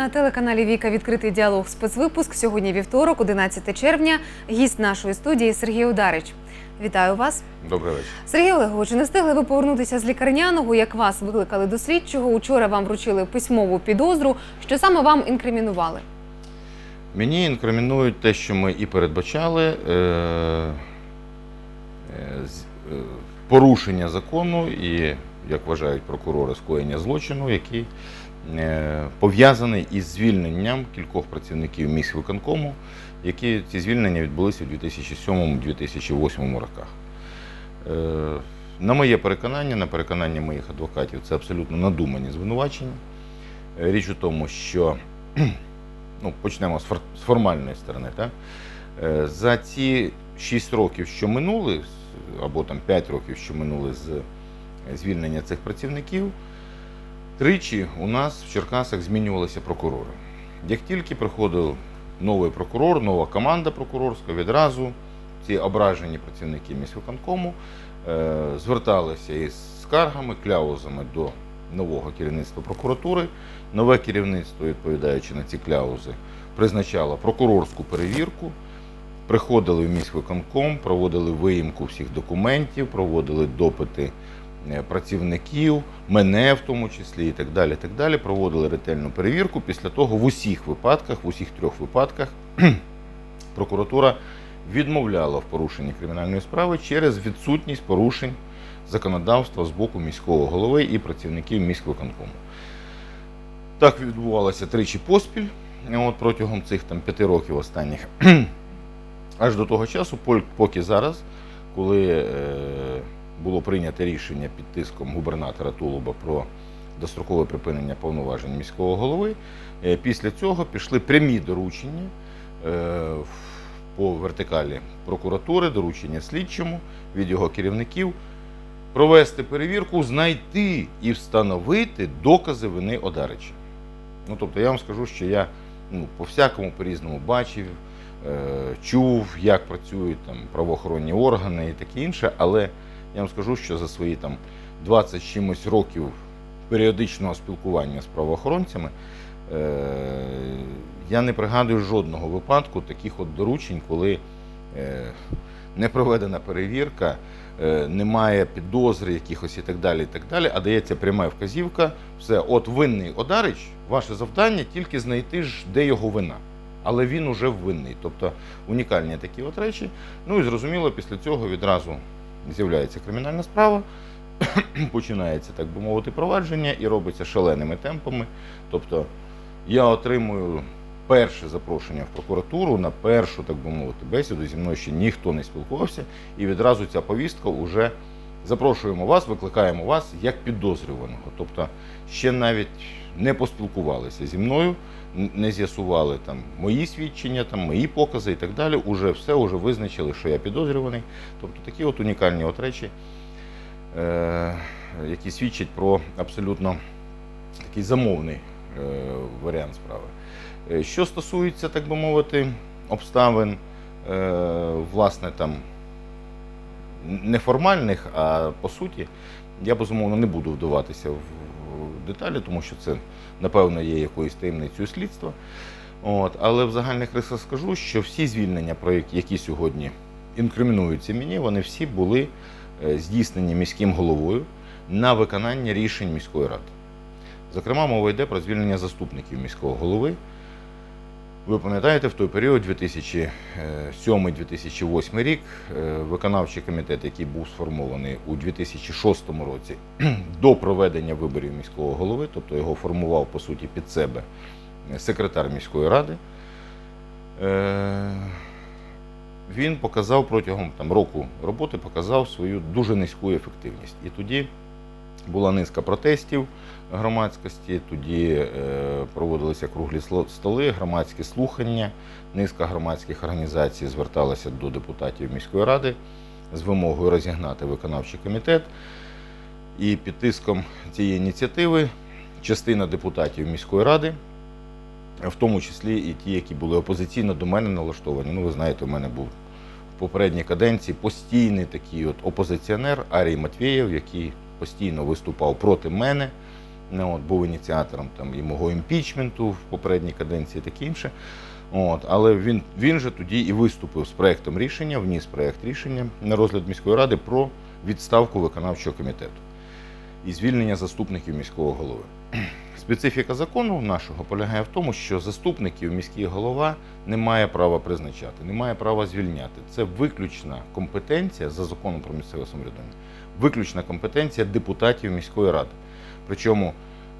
На телеканалі Віка. Відкритий діалог спецвипуск. Сьогодні вівторок, 11 червня. Гість нашої студії Сергій Ударич. Вітаю вас, Добрий вечір. Сергій Олегович. Не встигли ви повернутися з лікарняного, як вас викликали до слідчого. Учора вам вручили письмову підозру. Що саме вам інкримінували? Мені інкримінують те, що ми і передбачали е, е, е, порушення закону і, як вважають прокурори, скоєння злочину, який пов'язаний із звільненням кількох працівників міськвиконкому, які ці звільнення відбулися у 2007-2008 роках. Е, на моє переконання, на переконання моїх адвокатів, це абсолютно надумані звинувачення. Е, Річ у тому, що ну, почнемо з формальної сторони. Так? Е, За ці 6 років, що минули, або там 5 років, що минули з е, звільнення цих працівників, тричі у нас в Черкасах змінювалися прокурори. Як тільки приходив новий прокурор, нова команда прокурорська, відразу ці ображені працівники міськвиконкому е, зверталися із скаргами, кляузами до нового керівництва прокуратури. Нове керівництво, відповідаючи на ці кляузи, призначало прокурорську перевірку. Приходили в міськвиконком, проводили виїмку всіх документів, проводили допити працівників, мене в тому числі і так далі. так далі. Проводили ретельну перевірку. Після того в усіх випадках, в усіх трьох випадках, прокуратура відмовляла в порушенні кримінальної справи через відсутність порушень законодавства з боку міського голови і працівників міськвиконкому. Так відбувалося тричі поспіль от, протягом цих там, п'яти років останніх. Аж до того часу, поки зараз, коли е, було прийнято рішення під тиском губернатора Тулуба про дострокове припинення повноважень міського голови, е, після цього пішли прямі доручення е, по вертикалі прокуратури, доручення слідчому від його керівників провести перевірку, знайти і встановити докази вини Одарича. Ну, тобто я вам скажу, що я ну, по-всякому по-різному бачив, е, чув, як працюють там правоохоронні органи і таке інше, але я вам скажу, що за свої там 20 чимось років періодичного спілкування з правоохоронцями е, я не пригадую жодного випадку таких от доручень, коли е, не проведена перевірка, е, немає підозри якихось і так далі, і так далі, а дається пряма вказівка, все, от винний Одарич, ваше завдання тільки знайти ж, де його вина. Але він уже винний. Тобто унікальні такі от речі. Ну і зрозуміло, після цього відразу з'являється кримінальна справа, починається, так би мовити, провадження і робиться шаленими темпами. Тобто я отримую перше запрошення в прокуратуру на першу, так би мовити, бесіду. Зі мною ще ніхто не спілкувався, і відразу ця повістка вже запрошуємо вас, викликаємо вас як підозрюваного. Тобто ще навіть не поспілкувалися зі мною, не з'ясували там мої свідчення, там мої покази і так далі. Уже все, уже визначили, що я підозрюваний. Тобто такі от унікальні от речі, е, які свідчать про абсолютно такий замовний е, варіант справи. Е, Що стосується, так би мовити, обставин, е, власне, там неформальних, а по суті, я безумовно не буду вдаватися в в деталі, тому що це, напевно, є якоюсь таємницею слідства. От, але в загальних рисах скажу, що всі звільнення, про які, сьогодні інкримінуються мені, вони всі були е, здійснені міським головою на виконання рішень міської ради. Зокрема, мова йде про звільнення заступників міського голови. Ви пам'ятаєте, в той період, 2007-2008 рік, е, виконавчий комітет, який був сформований у 2006 році до проведення виборів міського голови, тобто його формував по суті під себе секретар міської ради, е, він показав протягом там, року роботи показав свою дуже низьку ефективність. І тоді була низка протестів громадськості, тоді е, проводилися круглі столи, громадські слухання. Низка громадських організацій зверталася до депутатів міської ради з вимогою розігнати виконавчий комітет. І під тиском цієї ініціативи частина депутатів міської ради, в тому числі і ті, які були опозиційно до мене налаштовані. Ну, ви знаєте, у мене був в попередній каденції постійний такий от опозиціонер Арій Матвєєв, який постійно виступав проти мене, от, був ініціатором там, і мого імпічменту в попередній каденції, таке інше. От, але він, він же тоді і виступив з проектом рішення, вніс проект рішення на розгляд міської ради про відставку виконавчого комітету і звільнення заступників міського голови. Специфіка закону нашого полягає в тому, що заступників міський голова не має права призначати, не має права звільняти. Це виключна компетенція за законом про місцеве самоврядування, виключна компетенція депутатів міської ради. Причому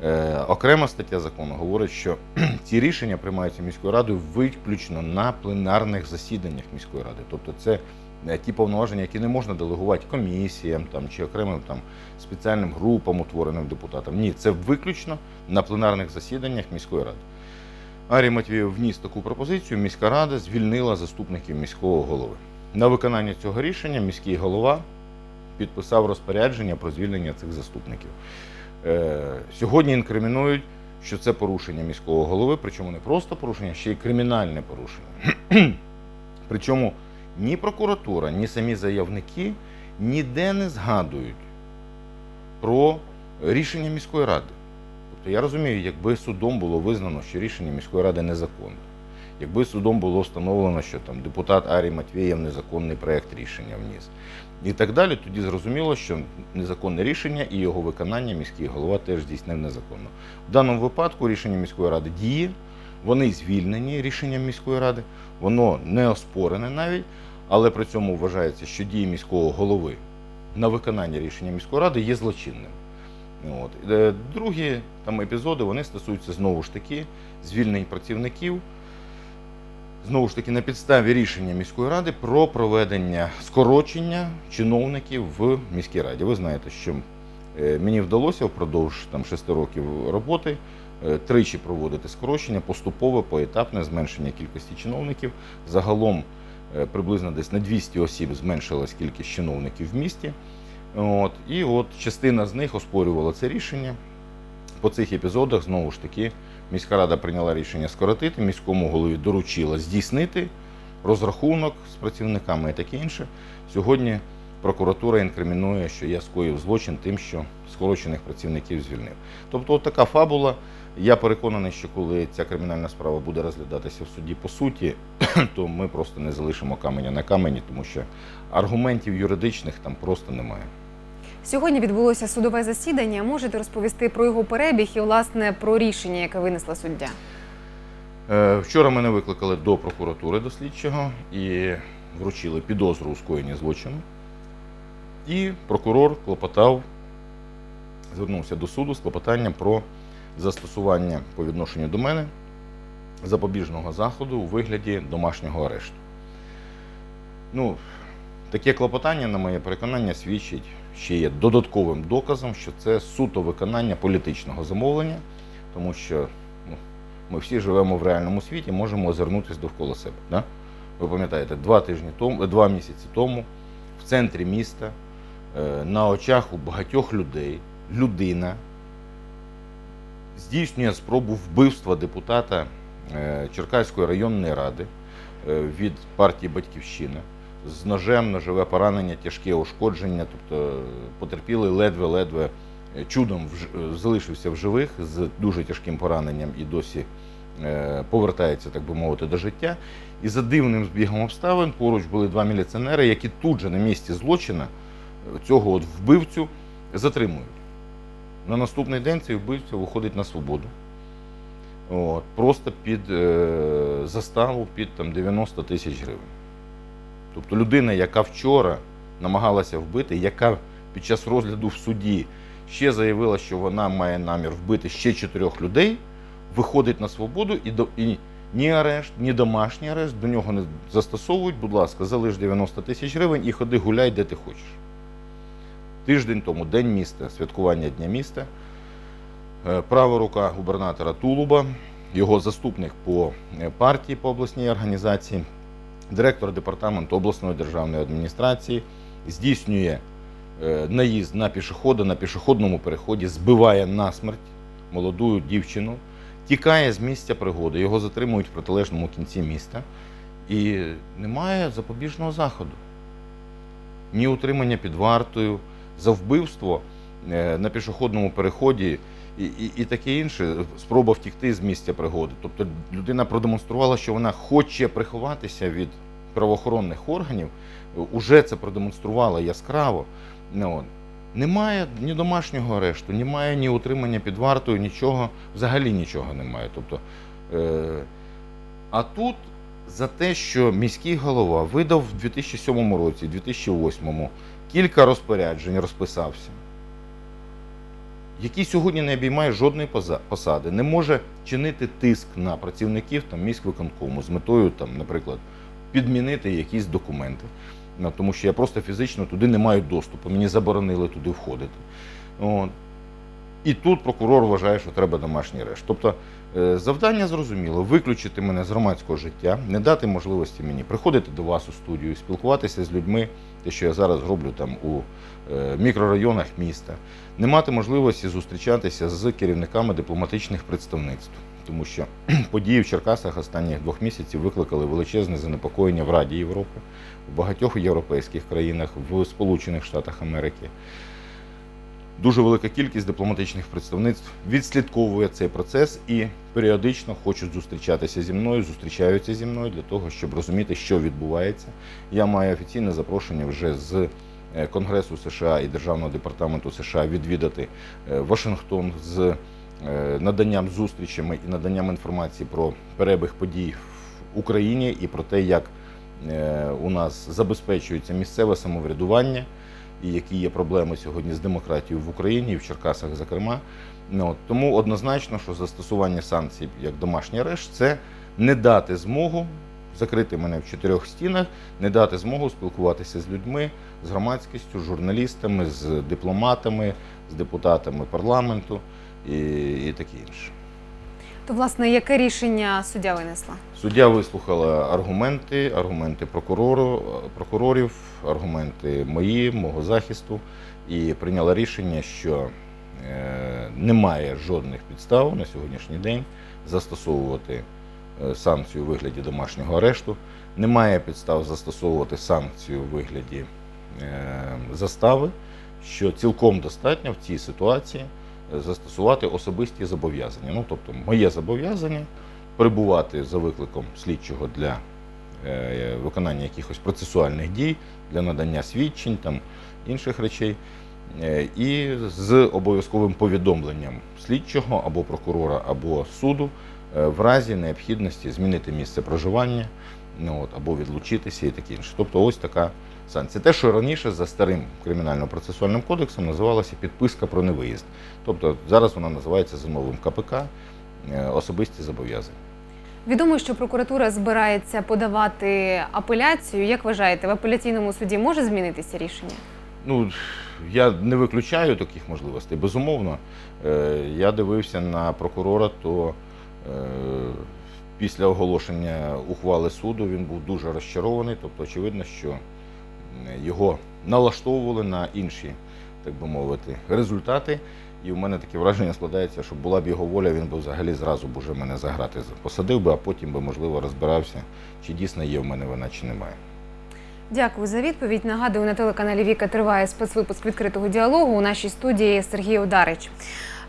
е, окрема стаття закону говорить, що ці рішення приймаються міською радою виключно на пленарних засіданнях міської ради. Тобто це ті повноваження, які не можна делегувати комісіям там, чи окремим там, спеціальним групам, утвореним депутатам. Ні, це виключно на пленарних засіданнях міської ради. Арій Матвієв вніс таку пропозицію. Міська рада звільнила заступників міського голови. На виконання цього рішення міський голова підписав розпорядження про звільнення цих заступників. Е, сьогодні інкримінують, що це порушення міського голови, причому не просто порушення, ще й кримінальне порушення. Причому ні прокуратура, ні самі заявники ніде не згадують про рішення міської ради. Тобто я розумію, якби судом було визнано, що рішення міської ради незаконне, якби судом було встановлено, що там депутат Арій Матвієв незаконний проєкт рішення вніс. І так далі, тоді зрозуміло, що незаконне рішення і його виконання міський голова теж здійснив незаконно. В даному випадку рішення міської ради діє, вони звільнені рішенням міської ради, воно не оспорене навіть, але при цьому вважається, що дії міського голови на виконання рішення міської ради є злочинним. От. Е, Другі там епізоди вони стосуються знову ж таки звільнень працівників. Знову ж таки, на підставі рішення міської ради про проведення скорочення чиновників в міській раді. Ви знаєте, що е, мені вдалося впродовж там, 6 років роботи тричі проводити скорочення, поступове, поетапне зменшення кількості чиновників. Загалом е, приблизно десь на 200 осіб зменшилась кількість чиновників в місті. От, і от частина з них оспорювала це рішення. По цих епізодах знову ж таки міська рада прийняла рішення скоротити, міському голові доручила здійснити розрахунок з працівниками і таке інше. Сьогодні прокуратура інкримінує, що я скоїв злочин тим, що скорочених працівників звільнив. Тобто, от така фабула. Я переконаний, що коли ця кримінальна справа буде розглядатися в суді по суті, то ми просто не залишимо каменя на камені, тому що аргументів юридичних там просто немає. Сьогодні відбулося судове засідання. Можете розповісти про його перебіг і власне про рішення, яке винесла суддя. Е, Вчора мене викликали до прокуратури до слідчого і вручили підозру у скоєнні злочину. І прокурор клопотав, звернувся до суду з клопотанням про застосування по відношенню до мене запобіжного заходу у вигляді домашнього арешту. Ну, таке клопотання, на моє переконання, свідчить ще є додатковим доказом, що це суто виконання політичного замовлення, тому що ну, ми всі живемо в реальному світі, можемо озирнутися довкола себе. Да? Ви пам'ятаєте, два тижні тому, два місяці тому в центрі міста на очах у багатьох людей людина здійснює спробу вбивства депутата е, Черкаської районної ради е, від партії Батьківщина з ножем, ножове поранення, тяжке ушкодження, тобто е, потерпілий ледве-ледве е, чудом е, залишився в живих з дуже тяжким пораненням і досі е, повертається, так би мовити, до життя. І за дивним збігом обставин поруч були два міліціонери, які тут же на місці злочина е, цього от вбивцю затримують. На наступний день цей вбивця виходить на свободу. От, просто під е, заставу під там, 90 тисяч гривень. Тобто людина, яка вчора намагалася вбити, яка під час розгляду в суді ще заявила, що вона має намір вбити ще чотирьох людей, виходить на свободу і, до, і ні арешт, ні домашній арешт до нього не застосовують. Будь ласка, залиш 90 тисяч гривень і ходи гуляй, де ти хочеш. Тиждень тому День міста, святкування Дня міста. Е, Права рука губернатора Тулуба, його заступник по е, партії по обласній організації, директор департаменту обласної державної адміністрації здійснює е, наїзд на пішохода на пішохідному переході, збиває насмерть молоду дівчину, тікає з місця пригоди, його затримують в протилежному кінці міста, і немає запобіжного заходу. Ні утримання під вартою за вбивство е, на пішохідному переході і, і, і таке інше, спроба втікти з місця пригоди. Тобто людина продемонструвала, що вона хоче приховатися від правоохоронних органів, уже це продемонструвала яскраво. Ну. Немає ні домашнього арешту, немає ні утримання під вартою, нічого, взагалі нічого немає. Тобто, е, а тут за те, що міський голова видав в 2007 році, 2008 кілька розпоряджень, розписався, який сьогодні не обіймає жодної посади, не може чинити тиск на працівників там, міськвиконкому з метою, там, наприклад, підмінити якісь документи. Тому що я просто фізично туди не маю доступу, мені заборонили туди входити. От. І тут прокурор вважає, що треба домашній арешт. Тобто завдання зрозуміло: виключити мене з громадського життя, не дати можливості мені приходити до вас у студію, спілкуватися з людьми, те, що я зараз роблю там у е, мікрорайонах міста, не мати можливості зустрічатися з керівниками дипломатичних представництв. Тому що події в Черкасах останніх двох місяців викликали величезне занепокоєння в Раді Європи, в багатьох європейських країнах, в Сполучених Штатах Америки. Дуже велика кількість дипломатичних представництв відслідковує цей процес і періодично хочуть зустрічатися зі мною, зустрічаються зі мною для того, щоб розуміти, що відбувається. Я маю офіційне запрошення вже з е, Конгресу США і Державного департаменту США відвідати е, Вашингтон з е, наданням зустрічами і наданням інформації про перебіг подій в Україні і про те, як у нас забезпечується місцеве самоврядування і які є проблеми сьогодні з демократією в Україні і в Черкасах, зокрема. Ну, тому однозначно, що застосування санкцій як домашній арешт це не дати змогу закрити мене в чотирьох стінах, не дати змогу спілкуватися з людьми, з громадськістю, з журналістами, з дипломатами, з депутатами парламенту і, і таке інше. То, власне, яке рішення суддя винесла? Суддя вислухала аргументи, аргументи прокурору, прокурорів, аргументи мої, мого захисту, і прийняла рішення, що е, немає жодних підстав на сьогоднішній день застосовувати е, санкцію у вигляді домашнього арешту, немає підстав застосовувати санкцію у вигляді е, застави, що цілком достатньо в цій ситуації застосувати особисті зобов'язання. Ну, тобто, моє зобов'язання перебувати за викликом слідчого для е, виконання якихось процесуальних дій, для надання свідчень, там, інших речей, е, і з обов'язковим повідомленням слідчого або прокурора, або суду е, в разі необхідності змінити місце проживання ну, от, або відлучитися і таке інше. Тобто ось така санкція. Те, що раніше за старим кримінально-процесуальним кодексом називалося підписка про невиїзд. Тобто зараз вона називається за новим КПК е, особисті зобов'язання. Відомо, що прокуратура збирається подавати апеляцію. Як вважаєте, в апеляційному суді може змінитися рішення? Ну, я не виключаю таких можливостей. Безумовно, Е, я дивився на прокурора, то е, після оголошення ухвали суду він був дуже розчарований. Тобто, очевидно, що його налаштовували на інші, так би мовити, результати. І в мене таке враження складається, що була б його воля, він би взагалі зразу б уже мене заграти посадив би, а потім би, можливо, розбирався, чи дійсно є в мене вина, чи немає. Дякую за відповідь. Нагадую, на телеканалі Віка триває спецвипуск відкритого діалогу. У нашій студії Сергій Одарич.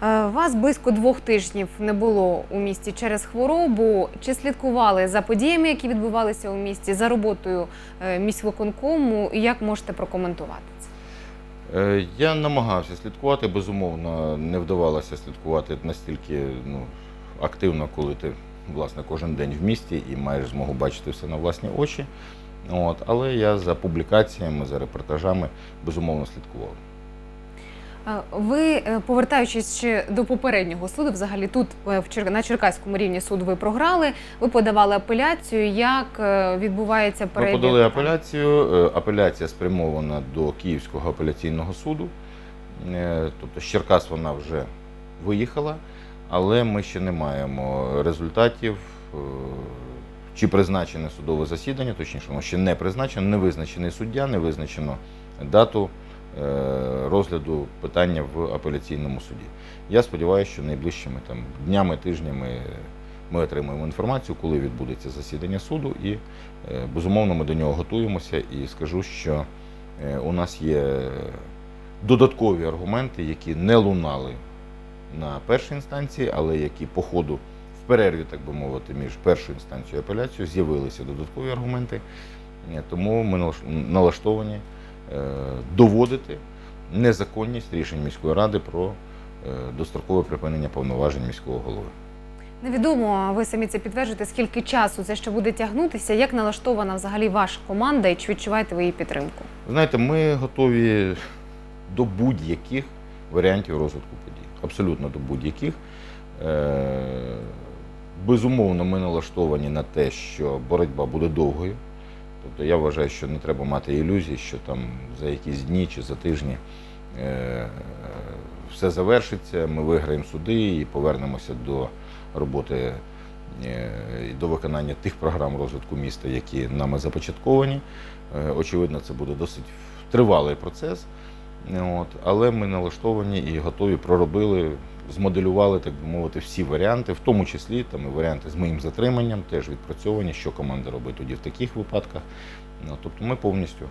Е, Вас близько двох тижнів не було у місті через хворобу. Чи слідкували за подіями, які відбувалися у місті, за роботою е, міськвиконкому? Як можете прокоментувати це? Е, Я намагався слідкувати, безумовно, не вдавалося слідкувати настільки ну, активно, коли ти власне кожен день в місті і маєш змогу бачити все на власні очі. От, але я за публікаціями, за репортажами безумовно слідкував. Ви, е, повертаючись ще до попереднього суду, взагалі тут е, в на Черкаському рівні суд ви програли. Ви подавали апеляцію. Як е, відбувається Ми подали апеляцію. Апеляція спрямована до Київського апеляційного суду. Тобто з Черкас вона вже виїхала, але ми ще не маємо результатів. Чи призначене судове засідання, точніше, воно ще не призначено, не визначений суддя, не визначено дату е, розгляду питання в апеляційному суді. Я сподіваюся, що найближчими там днями, тижнями ми отримаємо інформацію, коли відбудеться засідання суду, і е, безумовно ми до нього готуємося. І скажу, що е, у нас є додаткові аргументи, які не лунали на першій інстанції, але які по ходу в перерві, так би мовити, між першою інстанцією і апеляцією з'явилися додаткові аргументи. Е, Тому ми налаштовані е, доводити незаконність рішень міської ради про е, дострокове припинення повноважень міського голови. Невідомо, ви самі це підтверджуєте, скільки часу це ще буде тягнутися, як налаштована взагалі ваша команда і чи відчуваєте ви її підтримку? Знаєте, ми готові до будь-яких варіантів розвитку подій. Абсолютно до будь-яких. Безумовно, ми налаштовані на те, що боротьба буде довгою. Тобто я вважаю, що не треба мати ілюзій, що там за якісь дні чи за тижні е, все завершиться, ми виграємо суди і повернемося до роботи е, до виконання тих програм розвитку міста, які нами започатковані. Е, Очевидно, це буде досить тривалий процес. От, але ми налаштовані і готові проробили, змоделювали, так би мовити, всі варіанти, в тому числі там і варіанти з моїм затриманням, теж відпрацьовані, що команда робить тоді в таких випадках. Ну, тобто ми повністю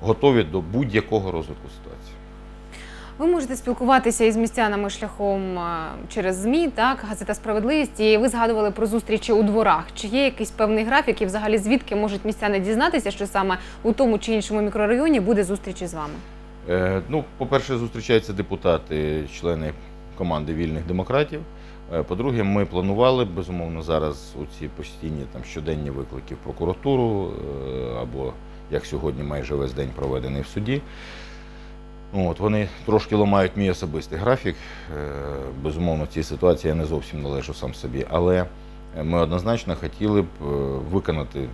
готові до будь-якого розвитку ситуації. Ви можете спілкуватися із містянами шляхом через ЗМІ, так, газета Справедливість. І ви згадували про зустрічі у дворах. Чи є якийсь певний графік, і взагалі звідки можуть містяни дізнатися, що саме у тому чи іншому мікрорайоні буде зустріч із вами? Е, Ну, по-перше, зустрічаються депутати, члени команди вільних демократів. Е, По-друге, ми планували безумовно зараз у ці постійні там щоденні виклики в прокуратуру е, або як сьогодні майже весь день проведений в суді. От, вони трошки ламають мій особистий графік. Е, Безумовно, в цій ситуації я не зовсім належу сам собі, але ми однозначно хотіли б виконати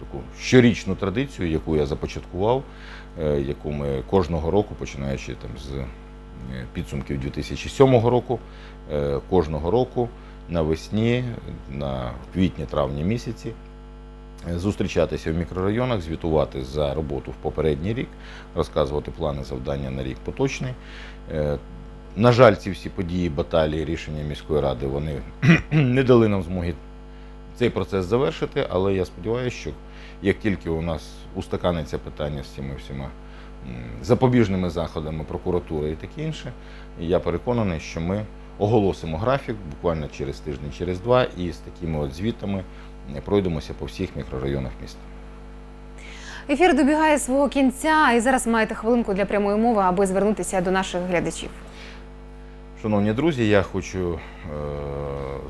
таку щорічну традицію, яку я започаткував, яку ми кожного року, починаючи там з підсумків 2007 року, е, кожного року навесні, на квітні-травні місяці. е, Зустрічатися в мікрорайонах, звітувати за роботу в попередній рік, розказувати плани завдання на рік поточний. Е, На жаль, ці всі події, баталії, рішення міської ради вони не дали нам змоги цей процес завершити, але я сподіваюся, що як тільки у нас устаканиться питання з цими всіма запобіжними заходами прокуратури і таке інше, я переконаний, що ми оголосимо графік буквально через тиждень, через два, і з такими от звітами е, пройдемося по всіх мікрорайонах міста. Ефір добігає свого кінця, і зараз маєте хвилинку для прямої мови, аби звернутися до наших глядачів. Шановні друзі, я хочу е,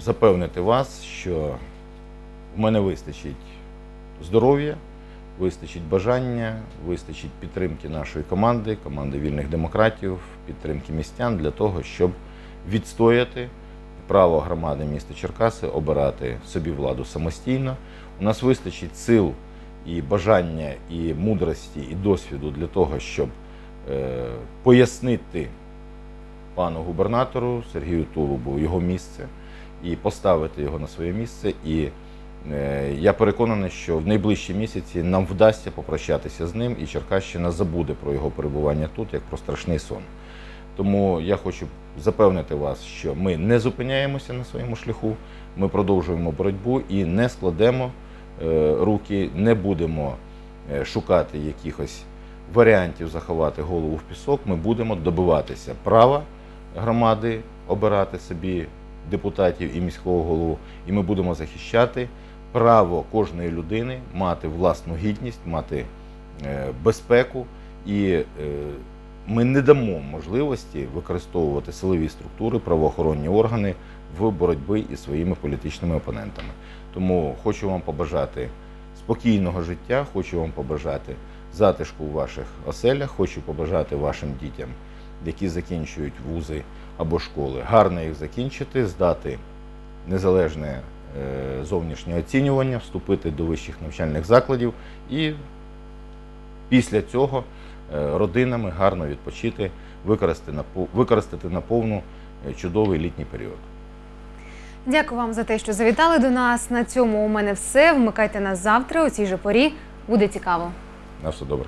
запевнити вас, що в мене вистачить здоров'я, вистачить бажання, вистачить підтримки нашої команди, команди вільних демократів, підтримки містян для того, щоб відстояти право громади міста Черкаси обирати собі владу самостійно. У нас вистачить сил і бажання, і мудрості, і досвіду для того, щоб е, пояснити пану губернатору Сергію Тулубу його місце і поставити його на своє місце. І я переконаний, що в найближчі місяці нам вдасться попрощатися з ним, і Черкащина забуде про його перебування тут як про страшний сон. Тому я хочу запевнити вас, що ми не зупиняємося на своєму шляху, ми продовжуємо боротьбу і не складемо е, руки, не будемо е, шукати якихось варіантів заховати голову в пісок. Ми будемо добиватися права громади обирати собі депутатів і міського голову, і ми будемо захищати право кожної людини мати власну гідність, мати е, безпеку і е, ми не дамо можливості використовувати силові структури, правоохоронні органи в боротьбі із своїми політичними опонентами. Тому хочу вам побажати спокійного життя, хочу вам побажати затишку у ваших оселях, хочу побажати вашим дітям, які закінчують вузи або школи, гарно їх закінчити, здати незалежне зовнішнє оцінювання, вступити до вищих навчальних закладів і після цього е, родинами гарно відпочити, використати на, пов- використати наповну е, чудовий літній період. Дякую вам за те, що завітали до нас. На цьому у мене все. Вмикайте нас завтра у цій же порі. Буде цікаво. На все добре.